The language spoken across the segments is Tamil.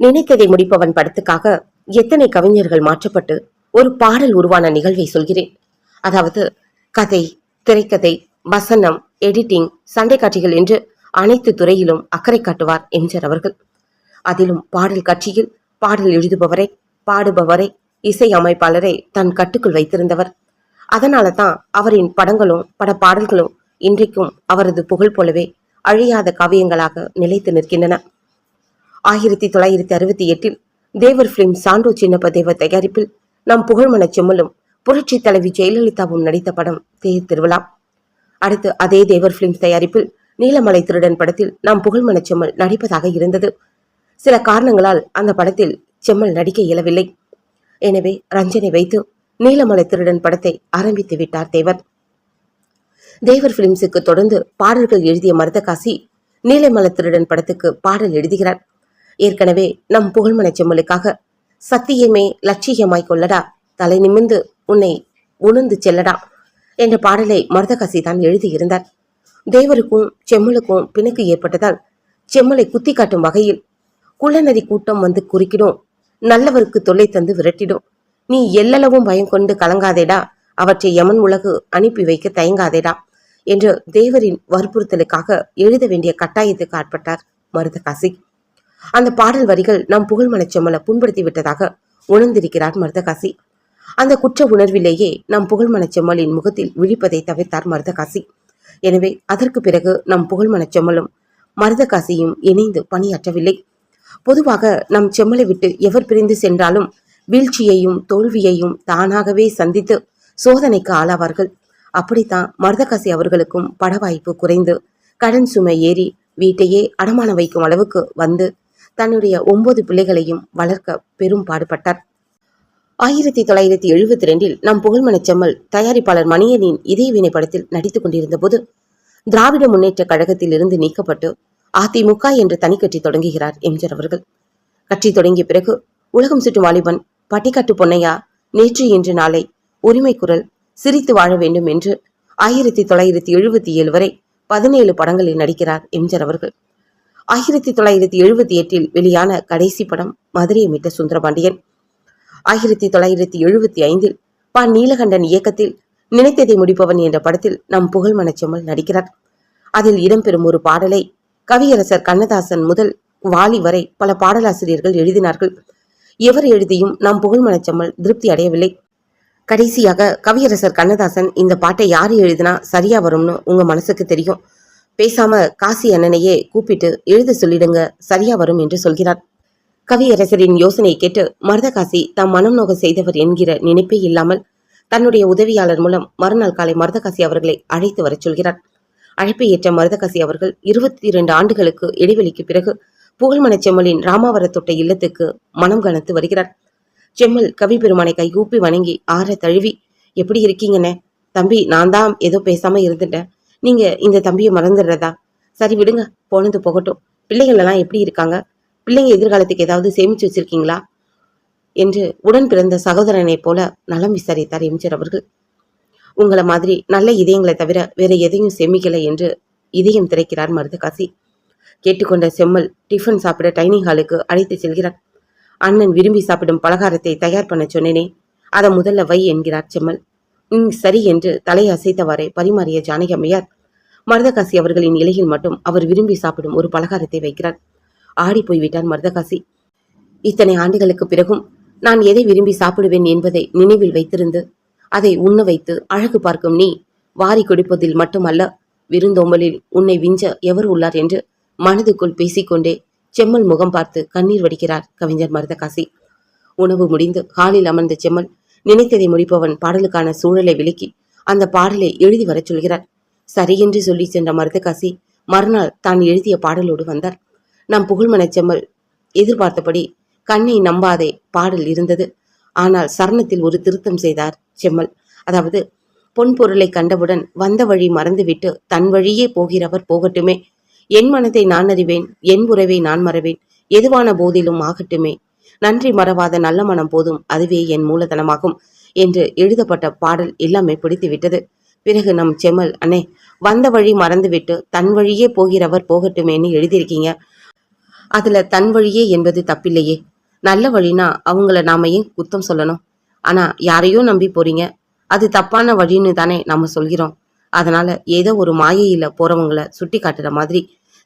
நினைத்ததை முடிப்பவன் படத்துக்காக எத்தனை கவிஞர்கள் மாற்றப்பட்டு ஒரு பாடல் உருவான நிகழ்வை சொல்கிறேன். அதாவது கதை திரைக்கதை வசனம் எடிட்டிங் சண்டை காட்சிகள் என்று அனைத்து துறையிலும் அக்கறை காட்டுவார் எம்ஜிஆர் அவர்கள். அதிலும் பாடல் காட்சியில் பாடல் எழுதுபவரை பாடுபவரை இசை அமைப்பாளரை தன் கட்டுக்குள் வைத்திருந்தவர். அதனால தான் அவரின் படங்களும் பட பாடல்களும் இன்றைக்கும் அவரது புகழ் போலவே அழியாத காவியங்களாக நிலைத்து நிற்கின்றன. ஆயிரத்தி தொள்ளாயிரத்தி அறுபத்தி எட்டில் தேவர் பிலிம் சாண்டோ சின்னப்ப தேவர் தயாரிப்பில் நம் புகழ்மனச் செம்மலும் புரட்சி தலைவி ஜெயலலிதாவும் நடித்த படம் தேர் திருவிழா. அடுத்து அதே தேவர் பிலிம்ஸ் தயாரிப்பில் நீலமலை திருடன் படத்தில் நாம் புகழ்மனச் செம்மல் நடிப்பதாக இருந்தது. சில காரணங்களால் அந்த படத்தில் செம்மல் நடிக்க இயலவில்லை. எனவே ரஞ்சனை வைத்து நீலமலை திருடன் படத்தை ஆரம்பித்து விட்டார் தேவர். தேவர் பிலிம்ஸுக்கு தொடர்ந்து பாடல்கள் எழுதிய மருதகாசி நீலமலை திருடன் படத்துக்கு பாடல் எழுதுகிறார். ஏற்கனவே நம் புகழ்மனச் செம்மலுக்காக சத்தியமே லட்சியமாய் கொள்ளடா. தலை நிமிர்ந்து உன்னை உணர்ந்து செல்லடா. என்ற பாடலை மருதகாசி தான் எழுதியிருந்தார். தேவருக்கும் செம்மலுக்கும் பிணக்கு ஏற்பட்டதால் செம்மலை குத்தி காட்டும் வகையில் குள்ளநரி கூட்டம் வந்து குறுக்கிடும். நல்லவருக்கு தொல்லை தந்து விரட்டிடும். நீ எல்லளவும் பயம் கொண்டு கலங்காதேடா. அவற்றை யமன் உலகு அனுப்பி வைக்க தயங்காதேடா என்று தேவரின் வற்புறுத்தலுக்காக எழுத வேண்டிய கட்டாயத்துக்கு ஆட்பட்டார் மருதகாசி. அந்த பாடல் வரிகள் நம் புகழ்மனச்செம்மல புண்படுத்தி விட்டதாக உணர்ந்திருக்கிறார் மருதகாசி. அந்த குற்ற உணர்விலேயே நம் புகழ்மனச்செம்மலின் முகத்தில் விழிப்பதை தவிர்த்தார் மருதகாசி. எனவே அதற்கு பிறகு நம் புகழ்மனச்செம்மலும் மருதகாசியும் இணைந்து பணியாற்றவில்லை. பொதுவாக நம் செம்மலை விட்டு எவர் பிரிந்து சென்றாலும் வீழ்ச்சியையும் தோல்வியையும் தானாகவே சந்தித்து சோதனைக்கு ஆளாவார்கள். அப்படித்தான் மருதகாசி அவர்களுக்கும் பட வாய்ப்பு குறைந்து கடன் சுமை ஏறி வீட்டையே அடமானம் வைக்கும் அளவுக்கு வந்து தன்னுடைய ஒன்பது பிள்ளைகளையும் வளர்க்க பெரும் பாடுபட்டார். ஆயிரத்தி தொள்ளாயிரத்தி எழுபத்தி ரெண்டில் நம் புகழ்மனச் செம்மல் தயாரிப்பாளர் மணியனின் இதயவினை படத்தில் நடித்துக் கொண்டிருந்த போது திராவிட முன்னேற்ற கழகத்தில் இருந்து நீக்கப்பட்டு அதிமுக என்று தனி கட்சி தொடங்குகிறார் எம்ஜிஆர் அவர்கள். கட்சி தொடங்கிய பிறகு உலகம் சுற்றும் வாலிபன் பட்டிக்காட்டு பொன்னையா நேற்று இன்று நாளை உரிமை குரல் சிரித்து வாழ வேண்டும் என்று ஆயிரத்தி தொள்ளாயிரத்தி எழுபத்தி ஏழு வரை பதினேழு படங்களில் நடிக்கிறார் எம்ஜிஆர் அவர்கள். ஆயிரத்தி தொள்ளாயிரத்தி எழுபத்தி எட்டில் வெளியான கடைசி படம் மதுரையை மீட்ட சுந்தரபாண்டியன். ஆயிரத்தி தொள்ளாயிரத்தி எழுபத்தி ஐந்தில் ப. நீலகண்டன் இயக்கத்தில் நினைத்ததை முடிப்பவன் என்ற படத்தில் நம் புகழ் மனச்செம்மல் நடிக்கிறார். அதில் இடம்பெறும் ஒரு பாடலை கவியரசர் கண்ணதாசன் முதல் வாலி வரை பல பாடலாசிரியர்கள் எழுதினார்கள். எவர் எழுதியும் நம் புகழ் மனச்செம்மல் திருப்தி அடையவில்லை. கடைசியாக கவியரசர் கண்ணதாசன் இந்த பாட்டை யார் எழுதினா சரியா வரும்னு உங்க மனசுக்கு தெரியும். பேசாம காசி அண்ணனையே கூப்பிட்டு எழுத சொல்லிடுங்க சரியா வரும் என்று சொல்கிறார். கவியரசரின் யோசனையை கேட்டு மருதகாசி தாம் மனம் நோக செய்தவர் என்கிற நினைப்பே இல்லாமல் தன்னுடைய உதவியாளர் மூலம் மறுநாள் காலை மருதகாசி அவர்களை அழைத்து வரச் சொல்கிறார். அழைப்பை ஏற்ற மருதகாசி அவர்கள் இருபத்தி இரண்டு ஆண்டுகளுக்கு இடைவெளிக்கு பிறகு புகழ்மணச் செம்மலின் ராமாவரத்தொட்ட இல்லத்துக்கு மனம் கனத்து வருகிறார். செம்மல் கவி பெருமானை கைகூப்பி வணங்கி ஆற தழுவி எப்படி இருக்கீங்கண்ணே? தம்பி நான் தான் ஏதோ பேசாம இருந்துட்டேன். நீங்க இந்த தம்பியை மறந்துடுறதா? சரி விடுங்க. போனது போகட்டும். பிள்ளைகள் எல்லாம் எப்படி இருக்காங்க? பிள்ளைங்க எதிர்காலத்துக்கு ஏதாவது சேமிச்சு வச்சிருக்கீங்களா? என்று உடன் பிறந்த சகோதரனைப் போல நலம் விசாரித்தார் எம்ஜிஆர் அவர்கள். உங்களை மாதிரி நல்ல இதயங்களை தவிர வேற எதையும் சேமிக்கலை என்று இதயம் திரைக்கிறார் மருதகாசி கேட்டுக்கொண்ட செம்மல் டிஃபன் சாப்பிட டைனிங் ஹாலுக்கு அழைத்து செல்கிறார். அண்ணன் விரும்பி சாப்பிடும் பலகாரத்தை தயார் பண்ண சொன்னேனே. அதை முதல்ல வை என்கிறார் செம்மல். ம் சரி என்று தலையை அசைத்தவாறே பரிமாறிய ஜானகி அம்மையார் மருதகாசி அவர்களின் இலையில் மட்டும் அவர் விரும்பி சாப்பிடும் ஒரு பலகாரத்தை வைக்கிறார். ஆடி போய்விட்டார் மருதகாசி. இத்தனை ஆண்டுகளுக்கு பிறகும் நான் எதை விரும்பி சாப்பிடுவேன் என்பதை நினைவில் வைத்திருந்து அதை உண்ண வைத்து அழகு பார்க்கும் நீ வாரி கொடுப்பதில் மட்டுமல்ல விருந்தோம்பலில் உன்னை விஞ்ச எவர் உள்ளார் என்று மனதுக்குள் பேசிக்கொண்டே செம்மல் முகம் பார்த்து கண்ணீர் வடிக்கிறார் கவிஞர் மருதகாசி. உணவு முடிந்து ஹாலில் அமர்ந்த செம்மல் நினைத்ததை முடிப்பவன் பாடலுக்கான சூழலை விளக்கி அந்த பாடலை எழுதி வரச் சொல்கிறார். சரியென்று சொல்லி சென்ற மருதகாசி மறுநாள் தான் எழுதிய பாடலோடு வந்தார். நம் புகழ்மனச் செம்மல் எதிர்பார்த்தபடி கண்ணை நம்பாதே பாடல் இருந்தது. ஆனால் சரணத்தில் ஒரு திருத்தம் செய்தார் செம்மல். அதாவது பொன் பொருளை கண்டவுடன் வந்த வழி மறந்துவிட்டு தன் வழியே போகிறவர் போகட்டுமே. என் மனதை நான் அறிவேன் என் உறவை நான் மறவேன் எதுவான போதிலும் ஆகட்டுமே. நன்றி மறவாத நல்ல மனம் போதும் அதுவே என் மூலதனமாகும் என்று எழுதப்பட்ட பாடல் எல்லாமே பிடித்து விட்டது பிறகு நம் செம்மல் அண்ணே வந்த வழி மறந்துவிட்டு தன் வழியே போகிறவர் போகட்டுமேன்னு எழுதியிருக்கீங்க. அதுல தன் வழியே என்பது தப்பில்லையே. நல்ல வழினா அவங்கள நாம ஏன் குத்தம் சொல்லணும்? ஆனா யாரையோ நம்பி போறீங்க. அது தப்பான வழின்னு தானே நாம சொல்கிறோம். அதனால ஏதோ ஒரு மாயையில போறவங்கள சுட்டி காட்டுற மாதிரி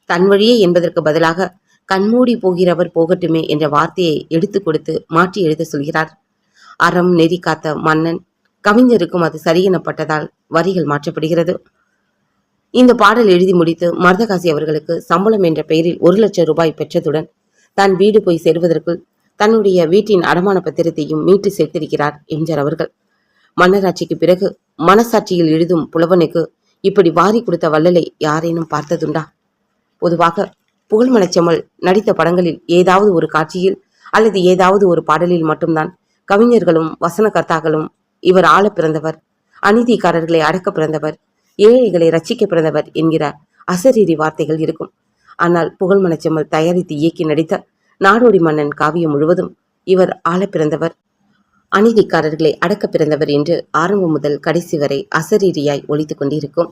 தன் வழியே என்பதற்கு பதிலாக கண்மூடி போகிறவர் போகட்டுமே என்ற வார்த்தையை எடுத்து கொடுத்து மாற்றி எழுத சொல்கிறார். அறம் நெறி காத்த மன்னன் கவிஞருக்கும் அது சரியெனப்பட்டதால் வரிகள் மாற்றப்படுகிறது. இந்த பாடல் எழுதி முடித்து மருதகாசி அவர்களுக்கு சம்பளம் என்ற பெயரில் ஒரு லட்சம் ரூபாய் பெற்றதுடன் தான் வீடு போய் சேருவதற்குள் தன்னுடைய வீட்டின் அடமான பத்திரத்தையும் மீட்டு சேர்த்திருக்கிறார் எம்ஜிஆர் அவர்கள். மன்னராட்சிக்கு பிறகு மனசாட்சியில் எழுதும் புலவனுக்கு இப்படி வாரி கொடுத்த வள்ளலை யாரேனும் பார்த்ததுண்டா? பொதுவாக புகழ்மலச்சமல் நடித்த படங்களில் ஏதாவது ஒரு காட்சியில் அல்லது ஏதாவது ஒரு பாடலில் மட்டும்தான். கவிஞர்களும் வசனகர்த்தாக்களும் இவர் ஆள பிறந்தவர். அநீதிக்காரர்களை அடக்க பிறந்தவர். ஏழைகளை ரட்சிக்க பிறந்தவர் என்கிற அசரீரி வார்த்தைகள் இருக்கும். ஆனால் புகழ்மணச்செம்மல் தயாரித்து இயக்கி நடித்த நாடோடி மன்னன் காவியம் முழுவதும் இவர் ஆள பிறந்தவர். அநீதிக்காரர்களை அடக்க பிறந்தவர் என்று ஆரம்பம் முதல் கடைசி வரை அசரீரியாய் ஒழித்து கொண்டிருக்கும்.